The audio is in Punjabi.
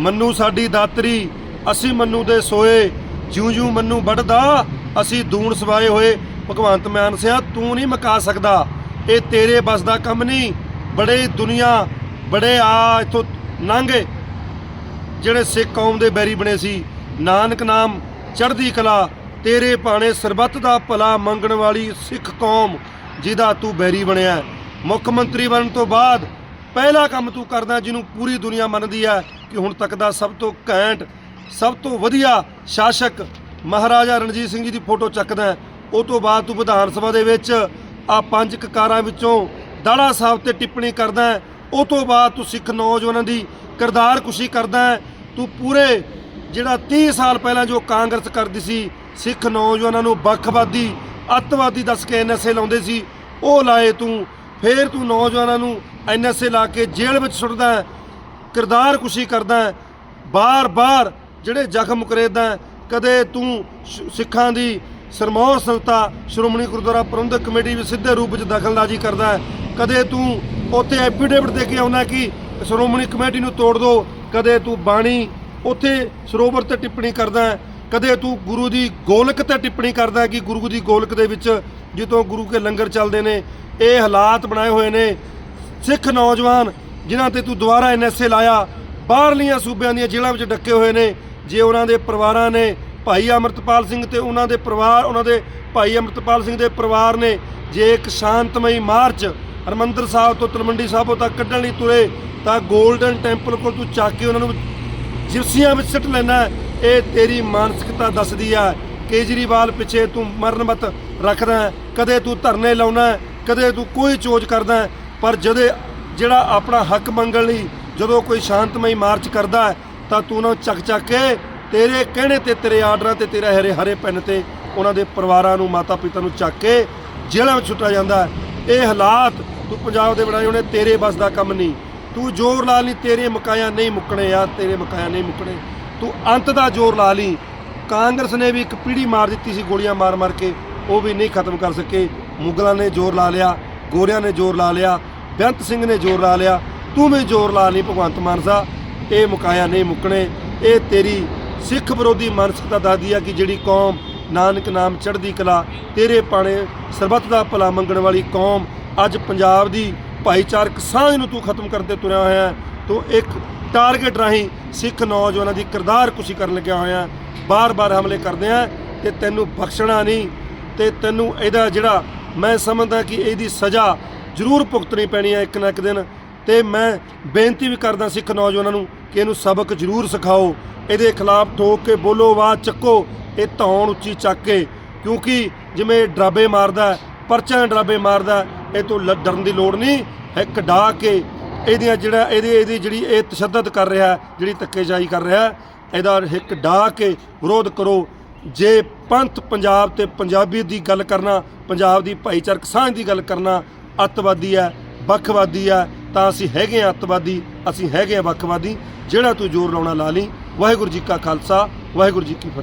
ਮੰਨੂ ਸਾਡੀ ਦਾਤਰੀ, ਅਸੀਂ ਮੰਨੂ ਦੇ ਸੋਏ, ਜਿਉਂ ਜਿਉਂ ਮੰਨੂ ਵੱਢਦਾ, ਅਸੀਂ ਦੂਣ ਸਵਾਏ ਹੋਏ। ਭਗਵੰਤ ਮਾਨ ਸਿਆ, ਤੂੰ ਨਹੀਂ ਮਕਾ ਸਕਦਾ। ਇਹ ਤੇਰੇ ਬਸ ਦਾ ਕੰਮ ਨਹੀਂ। ਬੜੇ ਦੁਨੀਆ, ਬੜੇ ਆ ਇਥੋਂ ਲੰਘੇ ਜਿਹੜੇ ਸਿੱਖ ਕੌਮ ਦੇ ਬੈਰੀ ਬਣੇ ਸੀ। ਨਾਨਕ ਨਾਮ ਚੜ੍ਹਦੀ ਕਲਾ, ਤੇਰੇ ਭਾਣੇ ਸਰਬੱਤ ਦਾ ਭਲਾ ਮੰਗਣ ਵਾਲੀ ਸਿੱਖ ਕੌਮ, ਜਿਹਦਾ ਤੂੰ ਬੈਰੀ ਬਣਿਆ। ਮੁੱਖ ਮੰਤਰੀ ਬਣਨ ਤੋਂ ਬਾਅਦ, ਪਹਿਲਾ ਕੰਮ ਤੂੰ ਕਰਦਾ, ਜਿਹਨੂੰ ਪੂਰੀ ਦੁਨੀਆ ਮੰਨਦੀ ਹੈ। ਕਿ ਹੁਣ ਤੱਕ ਦਾ ਸਭ ਤੋਂ ਘੈਂਟ, ਸਭ ਤੋਂ ਵਧੀਆ ਸ਼ਾਸਕ ਮਹਾਰਾਜਾ ਰਣਜੀਤ ਸਿੰਘ ਜੀ ਦੀ ਫੋਟੋ ਚੱਕਦਾ ਉਹ ਤੋਂ ਬਾਅਦ ਤੂੰ ਵਿਧਾਨ ਸਭਾ ਦੇ ਵਿੱਚ ਆ ਪੰਜ ਕਕਾਰਾਂ ਵਿੱਚੋਂ ਦਾੜਾ ਸਾਹਿਬ ਤੇ ਟਿੱਪਣੀ ਕਰਦਾ ਉਹ ਤੋਂ ਬਾਅਦ ਤੂੰ ਸਿੱਖ ਨੌਜਵਾਨਾਂ ਦੀ ਕਿਰਦਾਰ ਕੁਸ਼ੀ ਕਰਦਾ ਤੂੰ ਪੂਰੇ ਜਿਹੜਾ 30 ਸਾਲ ਪਹਿਲਾਂ ਜੋ ਕਾਂਗਰਸ ਕਰਦੀ ਸੀ, ਸਿੱਖ ਨੌਜਵਾਨਾਂ ਨੂੰ ਵੱਖਵਾਦੀ, ਅੱਤਵਾਦੀ ਦੱਸ ਕੇ ਐਨਐਸਏ ਲਾਉਂਦੇ ਸੀ, ਉਹ ਲਾਏ ਤੂੰ। ਫੇਰ ਤੂੰ ਨੌਜਵਾਨਾਂ ਨੂੰ ਐਨਐਸਏ ਲਾ ਕੇ ਜੇਲ੍ਹ ਵਿੱਚ ਸੁੱਟਦਾ ਕਿਰਦਾਰ ਕੁਸ਼ੀ ਕਰਦਾ ਹੈ। ਬਾਰ-ਬਾਰ ਜਿਹੜੇ ਜ਼ਖਮ ਕਰੇਦਾ ਕਦੇ ਤੂੰ ਸਿੱਖਾਂ ਦੀ ਸਰਮੌਰ ਸੰਸਥਾ ਸ਼੍ਰੋਮਣੀ ਗੁਰਦੁਆਰਾ ਪ੍ਰਬੰਧਕ ਕਮੇਟੀ ਵਿੱਚ ਸਿੱਧੇ ਰੂਪ ਵਿੱਚ ਦਖਲਅੰਦਾਜ਼ੀ ਕਰਦਾ ਹੈ। ਕਦੇ ਤੂੰ ਉੱਥੇ ਐਫੀਡੇਵਿਟ ਦੇ ਕੇ ਆਉਣਾ ਕਿ ਸ਼੍ਰੋਮਣੀ ਕਮੇਟੀ ਨੂੰ ਤੋੜ ਦੋ, ਕਦੇ ਤੂੰ ਬਾਣੀ ਉੱਥੇ ਸਰੋਵਰ ਤੇ ਟਿੱਪਣੀ ਕਰਦਾ ਕਦੇ ਤੂੰ ਗੁਰੂ ਦੀ ਗੋਲਕ ਤੇ ਟਿੱਪਣੀ ਕਰਦਾ ਕਿ ਗੁਰੂ ਦੀ ਗੋਲਕ ਦੇ ਵਿੱਚ ਜਿੱਤੋਂ ਗੁਰੂ ਕੇ ਲੰਗਰ ਚੱਲਦੇ ਨੇ, ਇਹ ਹਾਲਾਤ ਬਣਾਏ ਹੋਏ ਨੇ। ਸਿੱਖ ਨੌਜਵਾਨ ਜਿਨ੍ਹਾਂ ਤੇ ਤੂੰ ਦੁਬਾਰਾ ਐਨਐਸਏ ਲਾਇਆ, ਬਾਹਰਲੀਆਂ ਸੂਬਿਆਂ ਦੀਆਂ ਜੇਲ੍ਹਾਂ ਵਿੱਚ ਡੱਕੇ ਹੋਏ ਨੇ। ਜੇ ਉਹਨਾਂ ਦੇ ਪਰਿਵਾਰਾਂ ਨੇ ਭਾਈ ਅਮਰਤਪਾਲ ਸਿੰਘ ਤੇ ਉਹਨਾਂ ਦੇ ਪਰਿਵਾਰ, ਉਹਨਾਂ ਦੇ ਭਾਈ ਅਮਰਤਪਾਲ ਸਿੰਘ ਦੇ ਪਰਿਵਾਰ ਨੇ ਜੇ ਇੱਕ ਸ਼ਾਂਤਮਈ ਮਾਰਚ ਹਰਮੰਦਰ ਸਾਹਿਬ ਤੋਂ ਤਲਵੰਡੀ ਸਾਹਿਬੋਂ ਤੱਕ ਕੱਢਣ ਲਈ ਤੁਰੇ, ਤਾਂ 골ਡਨ ਟੈਂਪਲ ਕੋਲ ਤੂੰ ਚੱਕ ਕੇ ਉਹਨਾਂ ਨੂੰ ਜਿਪਸੀਆਂ ਵਿੱਚ ਸਿੱਟ ਲੈਣਾ। ਇਹ ਤੇਰੀ ਮਾਨਸਿਕਤਾ ਦੱਸਦੀ ਆ। ਕੇਜਰੀਵਾਲ ਪਿੱਛੇ ਤੂੰ ਮਰਨਮਤ ਰੱਖਦਾ। ਕਦੇ ਤੂੰ ਧਰਨੇ ਲਾਉਣਾ, ਕਦੇ ਤੂੰ ਕੋਈ ਚੋਜ ਕਰਦਾ। ਪਰ ਜਦੇ ਜਿਹੜਾ ਆਪਣਾ ਹੱਕ ਮੰਗਣ ਲਈ ਜਦੋਂ ਕੋਈ ਸ਼ਾਂਤਮਈ ਮਾਰਚ ਕਰਦਾ ਹੈ, ਤਾਂ ਤੂੰ ਉਹਨਾਂ ਨੂੰ ਚੱਕ ਚੱਕ ਕੇ ਤੇਰੇ ਕਹਿਣੇ ਤੇ ਤੇਰੇ ਆਰਡਰਾਂ ਤੇ ਤੇਰੇ ਹਰੇ ਹਰੇ ਪੈਨ ਤੇ ਉਹਨਾਂ ਦੇ ਪਰਿਵਾਰਾਂ ਨੂੰ ਮਾਤਾ ਪਿਤਾ ਨੂੰ ਚੱਕ ਕੇ ਜੇਲ੍ਹਾਂ ਵਿੱਚ ਸੁੱਟਿਆ ਜਾਂਦਾ ਇਹ ਹਾਲਾਤ ਤੂੰ ਪੰਜਾਬ ਦੇ ਬਣਾਏ ਹੋਣੇ ਤੇਰੇ ਬਸ ਦਾ ਕੰਮ ਨਹੀਂ। ਤੂੰ ਜ਼ੋਰ ਲਾ ਲਈ ਤੇਰੇ ਮਕਾਇਆ ਨਹੀਂ ਮੁੱਕਣੇ ਆ ਤੇਰੇ ਮਕਾਇਆ ਨਹੀਂ ਮੁੱਕਣੇ। ਤੂੰ ਅੰਤ ਦਾ ਜ਼ੋਰ ਲਾ ਲਈ। ਕਾਂਗਰਸ ਨੇ ਵੀ ਇੱਕ ਪੀੜੀ ਮਾਰ ਦਿੱਤੀ ਸੀ ਗੋਲੀਆਂ ਮਾਰ ਮਾਰ ਕੇ ਉਹ ਵੀ ਨਹੀਂ ਖਤਮ ਕਰ ਸਕੇ। ਮੁਗਲਾਂ ਨੇ ਜ਼ੋਰ ਲਾ ਲਿਆ ਗੋਰਿਆਂ ਨੇ ਜ਼ੋਰ ਲਾ ਲਿਆ। ਬੇਅੰਤ ਸਿੰਘ ਨੇ ਜ਼ੋਰ ਲਾ ਲਿਆ। ਤੂੰ ਵੀ ਜ਼ੋਰ ਲਾ ਲਈ ਭਗਵੰਤ ਮਾਨ ਸਾਹਿਬ ਇਹ ਮੁਕਾਇਆ ਨਹੀਂ ਮੁੱਕਣੇ। ਇਹ ਤੇਰੀ ਸਿੱਖ ਵਿਰੋਧੀ ਮਾਨਸਿਕਤਾ ਦੱਸਦੀ ਆ ਕਿ ਜਿਹੜੀ ਕੌਮ ਨਾਨਕ ਨਾਮ ਚੜ੍ਹਦੀ ਕਲਾ, ਤੇਰੇ ਪਾਣੇ ਸਰਬੱਤ ਦਾ ਭਲਾ ਮੰਗਣ ਵਾਲੀ ਕੌਮ ਅੱਜ ਪੰਜਾਬ ਦੀ ਭਾਈਚਾਰਕ ਸਾਂਝ ਨੂੰ ਤੂੰ ਖਤਮ ਕਰਦੇ ਤੁਰਿਆ ਹੋਇਆ ਹੈ। ਤੂੰ ਇੱਕ ਟਾਰਗੇਟ ਰਾਹੀਂ ਸਿੱਖ ਨੌਜਵਾਨਾਂ ਦੀ ਕਿਰਦਾਰ ਕੁਸ਼ੀ ਕਰਨ ਲੱਗਿਆ ਹੋਇਆ ਬਾਰ-ਬਾਰ ਹਮਲੇ ਕਰਦੇ ਆ ਤੇ ਤੈਨੂੰ ਬਖਸ਼ਣਾ ਨਹੀਂ। ਤੇ ਤੈਨੂੰ ਇਹਦਾ ਜਿਹੜਾ ਮੈਂ ਸਮਝਦਾ ਕਿ ਇਹਦੀ ਸਜ਼ਾ ਜ਼ਰੂਰ ਭੁਗਤਣੀ ਪੈਣੀ ਹੈ ਇੱਕ ਨਾ ਇੱਕ ਦਿਨ। ਤੇ ਮੈਂ ਬੇਨਤੀ ਵੀ ਕਰਦਾ ਸਿੱਖ ਨੌਜਵਾਨਾਂ ਨੂੰ ਕਿ ਇਹਨੂੰ ਸਬਕ ਜ਼ਰੂਰ ਸਿਖਾਓ। ਇਹਦੇ ਖਿਲਾਫ ਠੋਕ ਕੇ ਬੋਲੋ ਆਵਾਜ਼ ਚੱਕੋ ਇਹ ਧੌਣ ਉੱਚੀ ਚੱਕ ਕੇ। ਕਿਉਂਕਿ ਜਿਵੇਂ ਡਰਾਬੇ ਮਾਰਦਾ ਹੈ, ਡਰਾਬੇ ਮਾਰਦਾ ਇਹ ਤੋਂ ਲ- ਡਰਨ ਦੀ ਲੋੜ ਨਹੀਂ। ਇੱਕ ਡਾ ਕੇ ਇਹਦੀਆਂ ਜਿਹੜਾ ਇਹਦੀ ਇਹਦੀ ਜਿਹੜੀ ਇਹ ਤਸ਼ੱਦਦ ਕਰ ਰਿਹਾ ਜਿਹੜੀ ਧੱਕੇਸ਼ਾਹੀ ਕਰ ਰਿਹਾ ਇਹਦਾ ਹਿੱਕ ਡਾ ਕੇ ਵਿਰੋਧ ਕਰੋ। ਜੇ ਪੰਥ ਪੰਜਾਬ ਤੇ ਪੰਜਾਬੀ ਦੀ ਗੱਲ ਕਰਨਾ ਪੰਜਾਬ ਦੀ ਭਾਈਚਾਰਕ ਸਾਂਝ ਦੀ ਗੱਲ ਕਰਨਾ ਅੱਤਵਾਦੀ ਹੈ, ਵੱਖਵਾਦੀ ਹੈ, ਤਾਂ ਅਸੀਂ ਹੈਗੇ ਹਾਂ ਅੱਤਵਾਦੀ, ਅਸੀਂ ਹੈਗੇ ਹਾਂ ਵੱਖਵਾਦੀ। ਜਿਹੜਾ ਤੂੰ ਜ਼ੋਰ ਲਾਉਣਾ ਲਾ ਲਈ। ਵਾਹਿਗੁਰੂ ਜੀ ਕਾ ਖਾਲਸਾ, ਵਾਹਿਗੁਰੂ ਜੀ ਕੀ ਫਤਿਹ।